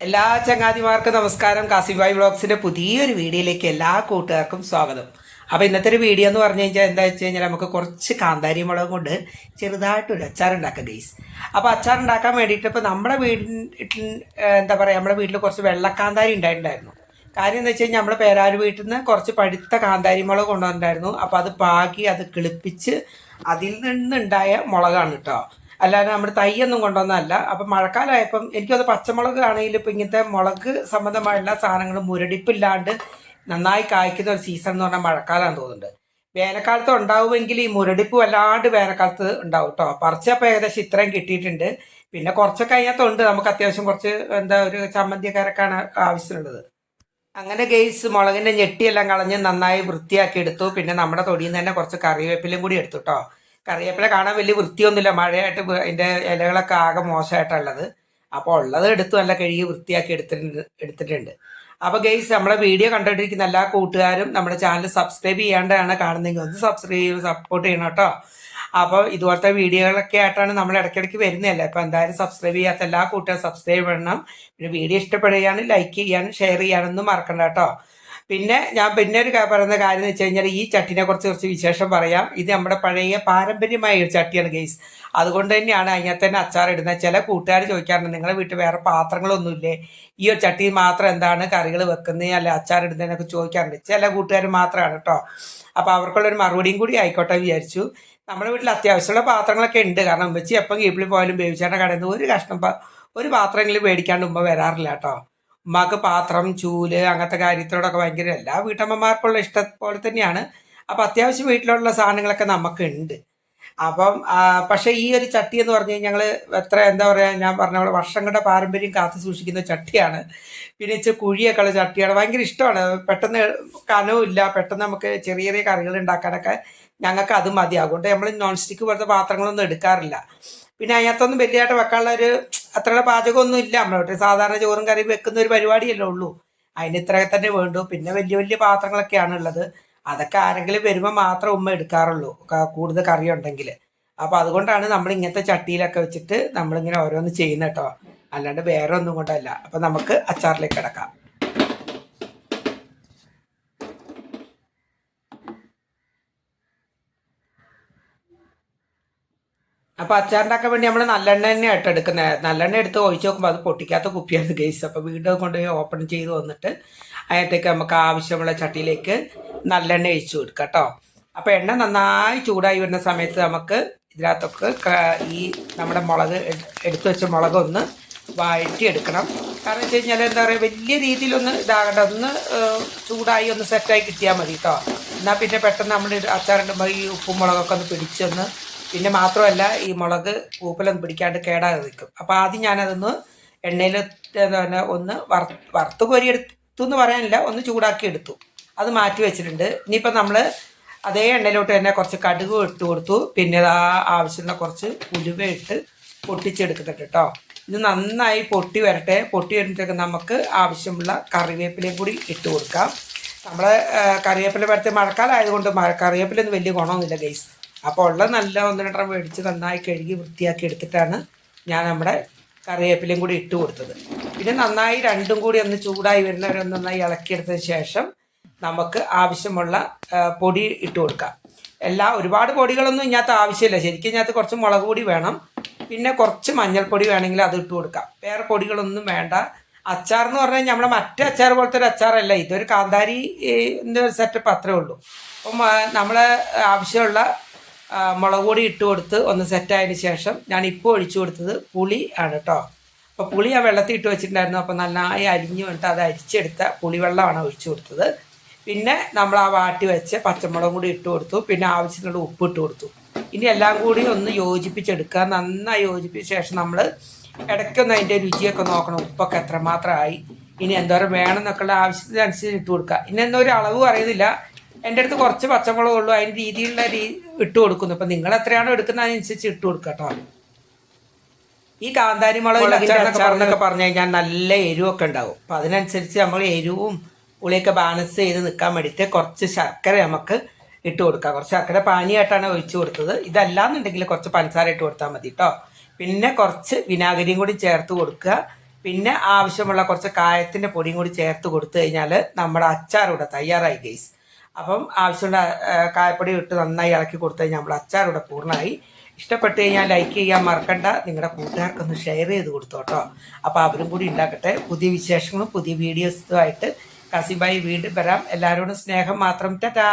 എല്ലാ ചങ്ങാതിമാർക്കും നമസ്കാരം. കാസിബായ് വ്ളോഗ്സിന്റെ പുതിയൊരു വീഡിയോയിലേക്ക് എല്ലാ കൂട്ടുകാർക്കും സ്വാഗതം. അപ്പോൾ ഇന്നത്തെ ഒരു വീഡിയോ എന്ന് പറഞ്ഞു കഴിഞ്ഞാൽ എന്താ വെച്ച് കഴിഞ്ഞാൽ നമുക്ക് കുറച്ച് കാന്താരി മുളക് കൊണ്ട് ചെറുതായിട്ടൊരു അച്ചാർ ഉണ്ടാക്കാം ഗൈസ് അപ്പോൾ അച്ചാർ ഉണ്ടാക്കാൻ വേണ്ടിയിട്ട് ഇപ്പോൾ നമ്മുടെ വീട്ടിൽ എന്താ പറയുക നമ്മുടെ വീട്ടിൽ കുറച്ച് വെള്ളക്കാന്താരി ഉണ്ടായിട്ടുണ്ടായിരുന്നു. കാര്യം എന്ന് വെച്ച് കഴിഞ്ഞാൽ നമ്മുടെ പേരാര് വീട്ടിൽ നിന്ന് കുറച്ച് പഴുത്ത കാന്താരി മുളക് കൊണ്ടുവന്നിട്ടുണ്ടായിരുന്നു. അപ്പോൾ അത് പാകി അത് കിളിപ്പിച്ച് അതിൽ നിന്നുണ്ടായ മുളകാണ് കേട്ടോ അല്ലാതെ നമ്മുടെ തൈയൊന്നും കൊണ്ടുവന്നതല്ല. അപ്പം മഴക്കാലമായപ്പം എനിക്കത് പച്ചമുളക് ആണെങ്കിലും ഇപ്പം ഇങ്ങനത്തെ മുളക് സംബന്ധമായ എല്ലാ സാധനങ്ങളും മുരടിപ്പില്ലാണ്ട് നന്നായി കായ്ക്കുന്ന ഒരു സീസൺ എന്ന് പറഞ്ഞാൽ മഴക്കാലമാണെന്ന് തോന്നുന്നുണ്ട്. വേനൽക്കാലത്ത് ഉണ്ടാവുമെങ്കിൽ ഈ മുരടിപ്പ് വല്ലാണ്ട് വേനൽക്കാലത്ത് ഉണ്ടാവും കേട്ടോ പറിച്ചപ്പോൾ ഏകദേശം ഇത്രയും കിട്ടിയിട്ടുണ്ട്. പിന്നെ കുറച്ചൊക്കെ അതിനകത്തുണ്ട്. നമുക്ക് അത്യാവശ്യം കുറച്ച് എന്താ ഒരു ചമ്മന്തിക്കാരൊക്കെയാണ് ആവശ്യമുള്ളത് അങ്ങനെ ഗെയ്സ് മുളകിന്റെ ഞെട്ടിയെല്ലാം കളഞ്ഞ് നന്നായി വൃത്തിയാക്കി എടുത്തു. പിന്നെ നമ്മുടെ തൊടിയിൽ നിന്ന് തന്നെ കുറച്ച് കറിവേപ്പിലും കൂടി എടുത്തു കേട്ടോ കറിവേപ്പില കാണാൻ വലിയ വൃത്തിയൊന്നുമില്ല. മഴയായിട്ട് അതിന്റെ ഇലകളൊക്കെ ആകെ മോശമായിട്ടുള്ളത് അപ്പോൾ ഉള്ളത് എടുത്തു നല്ല കഴുകി വൃത്തിയാക്കി എടുത്തിട്ടുണ്ട് എടുത്തിട്ടുണ്ട്. അപ്പോൾ ഗെയ്സ് നമ്മളെ വീഡിയോ കണ്ടുകൊണ്ടിരിക്കുന്ന എല്ലാ കൂട്ടുകാരും നമ്മുടെ ചാനൽ സബ്സ്ക്രൈബ് ചെയ്യാണ്ടാണ് കാണുന്നതെങ്കിൽ ഒന്ന് സബ്സ്ക്രൈബ് സപ്പോർട്ട് ചെയ്യണം കേട്ടോ. അപ്പോൾ ഇതുപോലത്തെ വീഡിയോകളൊക്കെ ആയിട്ടാണ് നമ്മൾ ഇടയ്ക്കിടയ്ക്ക് വരുന്നതല്ലേ. അപ്പോൾ എന്തായാലും സബ്സ്ക്രൈബ് ചെയ്യാത്ത എല്ലാ കൂട്ടുകാരും സബ്സ്ക്രൈബ് ചെയ്യണം. പിന്നെ വീഡിയോ ഇഷ്ടപ്പെടുകയാണ് ലൈക്ക് ചെയ്യാനും ഷെയർ ചെയ്യാനൊന്നും മറക്കണ്ട കേട്ടോ. പിന്നെ ഞാൻ പിന്നെ ഒരു പറയുന്ന കാര്യം എന്ന് വെച്ച് കഴിഞ്ഞാൽ ഈ ചട്ടിനെ കുറിച്ച് കുറച്ച് വിശേഷം പറയാം. ഇത് നമ്മുടെ പഴയ പാരമ്പര്യമായ ഒരു ചട്ടിയാണ് ഗെയ്സ് അതുകൊണ്ട് തന്നെയാണ് അതിനകത്ത് തന്നെ അച്ചാർ ഇടുന്നത്. ചില കൂട്ടുകാർ ചോദിക്കാറുണ്ട് നിങ്ങളുടെ വീട്ടിൽ വേറെ പാത്രങ്ങളൊന്നുമില്ലേ? ഈ ഒരു ചട്ടിയിൽ മാത്രം എന്താണ് കറികൾ വെക്കുന്നത് അല്ലെ? അച്ചാർ ഇടുന്നതിനൊക്കെ ചോദിക്കാറുണ്ട്. ചില കൂട്ടുകാർ മാത്രമാണ് കേട്ടോ. അപ്പോൾ അവർക്കുള്ളൊരു മറുപടിയും കൂടി ആയിക്കോട്ടെ വിചാരിച്ചു. നമ്മുടെ വീട്ടിൽ അത്യാവശ്യമുള്ള പാത്രങ്ങളൊക്കെ ഉണ്ട്. കാരണം ഉമ്മച്ചി എപ്പം കീപ്പിളിൽ പോയാലും ബേബിച്ചേട്ട കടയിൽ നിന്ന് ഒരു കഷ്ണം ഒരു പാത്രമെങ്കിലും മേടിക്കാണ്ട് ഉമ്മ വരാറില്ല കേട്ടോ. ഉമ്മാക്ക് പാത്രം ചൂൽ അങ്ങനത്തെ കാര്യത്തിനോടൊക്കെ ഭയങ്കര എല്ലാ വീട്ടമ്മമാർക്കുള്ള ഇഷ്ടം പോലെ തന്നെയാണ്. അപ്പം അത്യാവശ്യം വീട്ടിലുള്ള സാധനങ്ങളൊക്കെ നമുക്കുണ്ട്. അപ്പം പക്ഷേ ഈ ഒരു ചട്ടി എന്ന് പറഞ്ഞു കഴിഞ്ഞാൽ ഞങ്ങൾ എത്ര എന്താ പറയുക ഞാൻ പറഞ്ഞ പോലെ വർഷങ്ങളുടെ പാരമ്പര്യം കാത്തു സൂക്ഷിക്കുന്ന ചട്ടിയാണ്. പിന്നെ ഇച്ചിരി കുഴിയൊക്കെ ഉള്ള ചട്ടിയാണ്. ഭയങ്കര ഇഷ്ടമാണ്. പെട്ടെന്ന് കനവും ഇല്ല. പെട്ടെന്ന് നമുക്ക് ചെറിയ ചെറിയ കറികൾ ഉണ്ടാക്കാനൊക്കെ ഞങ്ങൾക്ക് അത് മതിയാകും നമ്മൾ നോൺ സ്റ്റിക്ക് പോലത്തെ പാത്രങ്ങളൊന്നും എടുക്കാറില്ല. പിന്നെ അതിനകത്തൊന്നും വലിയതായിട്ട് വെക്കാനുള്ള ഒരു അത്ര പാചകമൊന്നും ഇല്ല. നമ്മുടെ വീട്ടിൽ സാധാരണ ചോറും കറി വെക്കുന്ന ഒരു പരിപാടിയല്ലേ ഉള്ളൂ. അതിന് ഇത്രയൊക്കെ തന്നെ വേണ്ടു. പിന്നെ വലിയ വലിയ പാത്രങ്ങളൊക്കെയാണ് ഉള്ളത്. അതൊക്കെ ആരെങ്കിലും വരുമ്പോൾ മാത്രം ഉമ്മ എടുക്കാറുള്ളൂ. കൂടുതൽ കറി ഉണ്ടെങ്കിൽ അപ്പോൾ അതുകൊണ്ടാണ് നമ്മൾ ഇങ്ങനത്തെ ചട്ടിയിലൊക്കെ വെച്ചിട്ട് നമ്മളിങ്ങനെ ഓരോന്ന് ചെയ്യുന്ന കേട്ടോ അല്ലാണ്ട് വേറെ ഒന്നും കൊണ്ടല്ല. അപ്പം നമുക്ക് അച്ചാറിലേക്ക് കിടക്കാം. അപ്പൊ അച്ചാറുണ്ടാക്കാൻ വേണ്ടി നമ്മൾ നല്ലെണ്ണ തന്നെ ആയിട്ട് എടുക്കുന്നത് നല്ലെണ്ണ എടുത്ത് ഒഴിച്ച് നോക്കുമ്പോൾ അത് പൊട്ടിക്കാത്ത കുപ്പിയാണ് ഗൈസ് അപ്പോൾ വീണ്ടും കൊണ്ടുപോയി ഓപ്പൺ ചെയ്ത് വന്നിട്ട് അതിനകത്തേക്ക് നമുക്ക് ആവശ്യമുള്ള ചട്ടിയിലേക്ക് നല്ലെണ്ണ ഒഴിച്ചു കൊടുക്കാം കേട്ടോ. അപ്പോൾ എണ്ണ നന്നായി ചൂടായി വരുന്ന സമയത്ത് നമുക്ക് ഇതിനകത്തൊക്കെ ഈ നമ്മുടെ മുളക് എടുത്തു വെച്ച മുളക് ഒന്ന് വഴറ്റി എടുക്കണം. കാരണം വെച്ച് കഴിഞ്ഞാൽ എന്താ പറയുക വലിയ രീതിയിലൊന്ന് ഇതാകണ്ട. ഒന്ന് ചൂടായി ഒന്ന് സെറ്റായി കിട്ടിയാൽ മതി കേട്ടോ. എന്നാൽ പിന്നെ പെട്ടെന്ന് നമ്മൾ അച്ചാറിടുമ്പോൾ ഈ ഉപ്പും മുളകൊക്കെ ഒന്ന് പിടിച്ചൊന്ന് പിന്നെ മാത്രമല്ല ഈ മുളക് പൂപ്പലൊന്നും പിടിക്കാണ്ട് കേടാതെ നിൽക്കും. അപ്പോൾ ആദ്യം ഞാനതൊന്ന് എണ്ണയിൽ പിന്നെ ഒന്ന് വറ വറുത്ത് കോരിയെടുത്തു എന്ന് പറയാനില്ല ഒന്ന് ചൂടാക്കി എടുത്തു. അത് മാറ്റി വെച്ചിട്ടുണ്ട്. ഇനിയിപ്പോൾ നമ്മൾ അതേ എണ്ണയിലോട്ട് തന്നെ കുറച്ച് കടുക് ഇട്ട് കൊടുത്തു. പിന്നെ ആ ആവശ്യമുള്ള കുറച്ച് ഉലുവ ഇട്ട് പൊട്ടിച്ചെടുക്കുന്നുണ്ട് കേട്ടോ. ഇത് നന്നായി പൊട്ടി വരട്ടെ. പൊട്ടി വരുമ്പോഴത്തേക്ക് നമുക്ക് ആവശ്യമുള്ള കറിവേപ്പിലയും കൂടി ഇട്ട് കൊടുക്കാം. നമ്മൾ കറിവേപ്പില വരത്തെ മഴക്കാലം ആയതുകൊണ്ട് മഴ കറിവേപ്പിലൊന്നും വലിയ ഗുണമൊന്നുമില്ല ഗൈസ്. അപ്പോൾ ഉള്ള നല്ല ഒന്ന് രണ്ടെണ്ണം മേടിച്ച് നന്നായി കഴുകി വൃത്തിയാക്കി എടുത്തിട്ടാണ് ഞാൻ നമ്മുടെ കറിവേപ്പിലയും കൂടി ഇട്ട് കൊടുത്തത്. പിന്നെ നന്നായി രണ്ടും കൂടി ഒന്ന് ചൂടായി വരുന്നവരെ നന്നായി ഇളക്കിയെടുത്തതിന് ശേഷം നമുക്ക് ആവശ്യമുള്ള പൊടി ഇട്ട് കൊടുക്കാം. എല്ലാ ഒരുപാട് പൊടികളൊന്നും ഇതിനകത്ത് ആവശ്യമില്ല. ശരിക്കും ഇതിനകത്ത് കുറച്ച് മുളക് പൊടി വേണം. പിന്നെ കുറച്ച് മഞ്ഞൾപ്പൊടി വേണമെങ്കിൽ അത് ഇട്ട് കൊടുക്കാം. വേറെ പൊടികളൊന്നും വേണ്ട. അച്ചാർ എന്ന് പറഞ്ഞാൽ നമ്മുടെ മറ്റേ അച്ചാർ പോലത്തെ ഒരു അച്ചാറല്ല. ഇതൊരു കാന്താരി സെറ്റപ്പ് അത്രേ ഉള്ളൂ. അപ്പം നമ്മൾ ആവശ്യമുള്ള മുളക് പൊടി ഇട്ട് കൊടുത്ത് ഒന്ന് സെറ്റായതിന് ശേഷം ഞാൻ ഇപ്പോൾ ഒഴിച്ചു കൊടുത്തത് പുളി ആണ് കേട്ടോ അപ്പോൾ പുളി ആ വെള്ളത്തിൽ ഇട്ട് വെച്ചിട്ടുണ്ടായിരുന്നു. അപ്പോൾ നന്നായി അരിഞ്ഞു വന്നിട്ട് അത് അരിച്ചെടുത്ത പുളിവെള്ളമാണ് ഒഴിച്ചു കൊടുത്തത്. പിന്നെ നമ്മൾ ആ വാട്ടി വെച്ച് പച്ചമുളകും കൂടി ഇട്ട് കൊടുത്തു. പിന്നെ ആവശ്യത്തിനുള്ള ഉപ്പ് ഇട്ട് കൊടുത്തു. ഇനി എല്ലാം കൂടി ഒന്ന് യോജിപ്പിച്ചെടുക്കുക. നന്നായി യോജിപ്പിച്ച ശേഷം നമ്മൾ ഇടയ്ക്കൊന്ന് അതിന്റെ രുചിയൊക്കെ നോക്കണം. ഉപ്പൊക്കെ എത്രമാത്രമായി ഇനി എന്തോരം വേണം എന്നൊക്കെയുള്ള ആവശ്യത്തിനനുസരിച്ച് ഇട്ട് കൊടുക്കുക. ഇനി എന്തോ ഒരു അളവ് പറയുന്നില്ല. എന്റെ അടുത്ത് കുറച്ച് പച്ചമുളക് ഉള്ളൂ. അതിന്റെ രീതിയിലുള്ള രീ ഇട്ട് കൊടുക്കുന്നു. അപ്പം നിങ്ങൾ എത്രയാണോ എടുക്കുന്നത് അതിനനുസരിച്ച് ഇട്ട് കൊടുക്കുക കേട്ടോ. ഈ കാന്താരി മുളക് അച്ചാറെന്നൊക്കെ പറഞ്ഞു കഴിഞ്ഞാൽ നല്ല എരിവൊക്കെ ഉണ്ടാവും. അപ്പം അതിനനുസരിച്ച് നമ്മൾ എരിവും പുളിയൊക്കെ ബാലൻസ് ചെയ്ത് നിൽക്കാൻ വേണ്ടിയിട്ട് കുറച്ച് ശർക്കര നമുക്ക് ഇട്ട് കൊടുക്കാം. കുറച്ച് ശർക്കര പാനിയായിട്ടാണ് ഒഴിച്ചു കൊടുത്തത്. ഇതല്ലാന്നുണ്ടെങ്കിൽ കുറച്ച് പഞ്ചസാര ഇട്ട് കൊടുത്താൽ മതി കേട്ടോ. പിന്നെ കുറച്ച് വിനാഗിരിയും കൂടി ചേർത്ത് കൊടുക്കുക. പിന്നെ ആവശ്യമുള്ള കുറച്ച് കായത്തിന്റെ പൊടിയും കൂടി ചേർത്ത് കൊടുത്തു കഴിഞ്ഞാൽ നമ്മുടെ അച്ചാർ ഇവിടെ തയ്യാറായി ഗൈസ് അപ്പം ആവശ്യമുള്ള കായപ്പൊടി ഇട്ട് നന്നായി ഇളക്കി കൊടുത്തു കഴിഞ്ഞാൽ നമ്മൾ അച്ചാർ ഇവിടെ പൂർണമായി. ഇഷ്ടപ്പെട്ട് കഴിഞ്ഞാൽ ലൈക്ക് ചെയ്യാൻ മറക്കണ്ട. നിങ്ങളുടെ കൂട്ടുകാർക്കൊന്ന് ഷെയർ ചെയ്ത് കൊടുത്തോട്ടോ അപ്പോൾ അവരും കൂടി ഉണ്ടാക്കട്ടെ. പുതിയ വിശേഷങ്ങളും പുതിയ വീഡിയോസുമായിട്ട് കസിബായി വീണ്ടും വരാം. എല്ലാവരോടും സ്നേഹം മാത്രം. ടാറ്റാ!